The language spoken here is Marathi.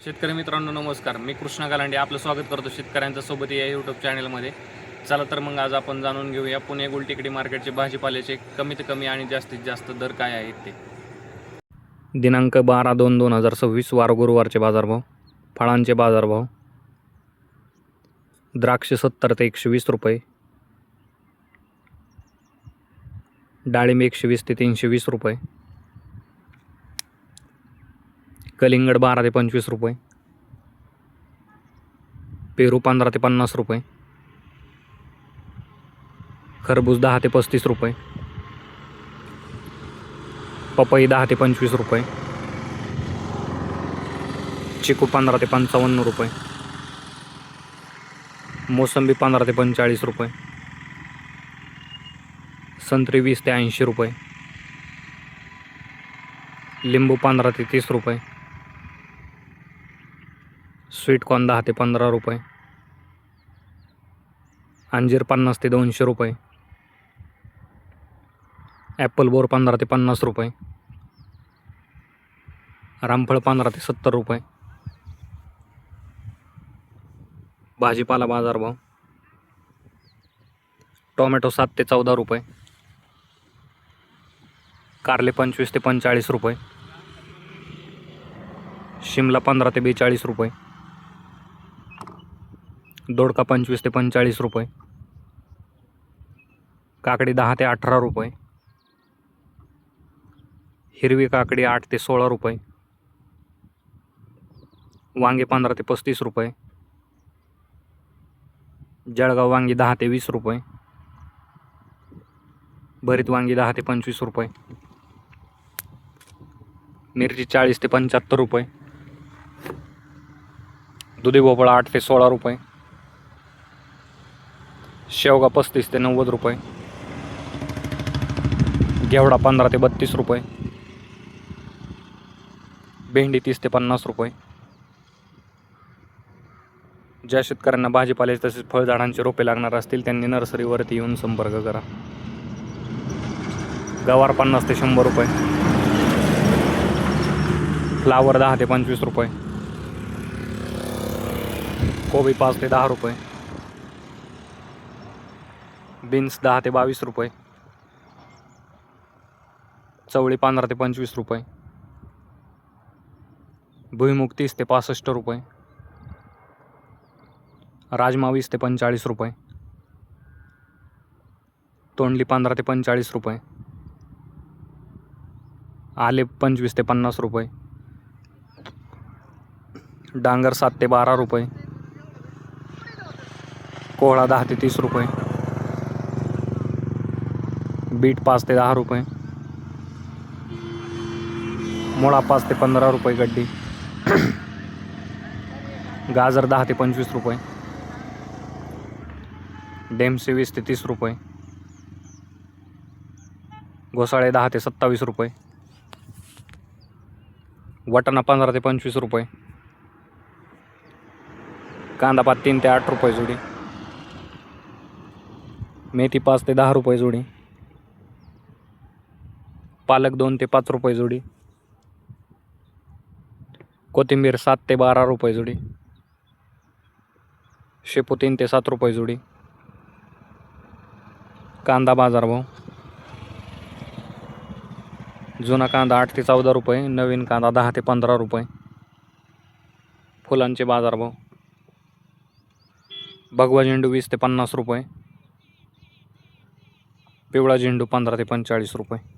शेतकरी मित्रांनो नमस्कार. मी कृष्णा गालांडे आपलं स्वागत करतो शेतकऱ्यांच्या सोबत या यूट्यूब चॅनलमध्ये चला तर मग आज आपण जाणून घेऊया पुणे गुलटेकडी मार्केटचे भाजीपाल्याचे कमीत कमी आणि जास्तीत जास्त दर काय आहेत ते. दिनांक बारा दोन दोन हजार सव्वीस वार गुरुवारचे बाजारभाव फळांचे बाजारभाव द्राक्ष सत्तर ते एकशे वीस रुपये डाळिंब एकशे वीस ते तीनशे वीस रुपये कलिंगड बारा ते पंचवीस रुपये. पेरू पंधरा ते पन्नास रुपये. खरबूज दहा ते पस्तीस रुपये. पपई दहा ते पंचवीस रुपये. चिकू पंधरा ते पंचावन्न रुपये. मोसंबी पंधरा ते पंचेचाळीस रुपये. संत्री वीस ते ऐंशी रुपये. लिंबू पंधरा ते तीस रुपये. स्वीटकॉर्न दहा ते पंधरा रुपये. अंजीर पन्नास ते दोनशे रुपये. ॲपल बोर पंधरा ते पन्नास रुपये. रामफळ पंधरा ते सत्तर रुपये. भाजीपाला बाजारभाव टोमॅटो सात ते चौदा रुपये. कारले पंचवीस ते पंचेचाळीस रुपये. शिमला पंधरा ते बेचाळीस रुपये. दोडका पंचवीस ते पंचेचाळीस रुपये. काकडी दहा ते अठरा रुपये. हिरवी काकडी आठ ते सोळा रुपये. वांगे पंधरा ते पस्तीस रुपये. जळगाव वांगी दहा ते वीस रुपये. भरीत वांगी दहा ते पंचवीस रुपये. मिरची चाळीस ते पंच्याहत्तर रुपये. दुधी भोपळा आठ ते सोळा रुपये. शेवगा पस्तीस ते नव्वद रुपये. घेवडा पंधरा ते बत्तीस रुपये. भेंडी तीस ते पन्नास रुपये. ज्या शेतकऱ्यांना भाजीपाल्याचे तसेच फळझाडांचे रोपे लागणार असतील त्यांनी नर्सरीवरती येऊन संपर्क करा. गवार पन्नास ते शंभर रुपये. फ्लावर दहा ते पंचवीस रुपये. कोबी पाच ते दहा रुपये. बीन्स दहा ते बावीस रुपये. चवळी पंधरा ते पंचवीस रुपये. भुईमुग तीस ते पासष्ट रुपये. राजमा वीस ते पंचेचाळीस रुपये. तोंडली पंधरा ते पंचेचाळीस रुपये. आले पंचवीस ते पन्नास रुपये. डांगर सात ते बारा रुपये. कोहळा दहा ते तीस रुपये. बीट पाच ते दहा रुपये. मुळा पाच ते पंधरा रुपये गड्डी. गाजर दहा ते पंचवीस रुपये. डेमसे वीस ते तीस रुपये. घोसाळे दहा ते सत्तावीस रुपये. वटाणा पंधरा ते पंचवीस रुपये. कांदा पात तीन ते आठ रुपये जोडी. मेथी पाच ते दहा रुपये जोडी. पालक दोन ते पाच रुपये जोडी. कोथिंबीर सात ते बारा रुपये जोडी. शेपू तीन ते सात रुपये जोडी. कांदा बाजारभाव जुना कांदा आठ ते चौदा रुपये नवीन कांदा दहा ते पंधरा रुपये. फुलांचे बाजारभाव भगवा झेंडू वीस ते पन्नास रुपये. पिवळा झेंडू पंधरा ते पंचेचाळीस रुपये.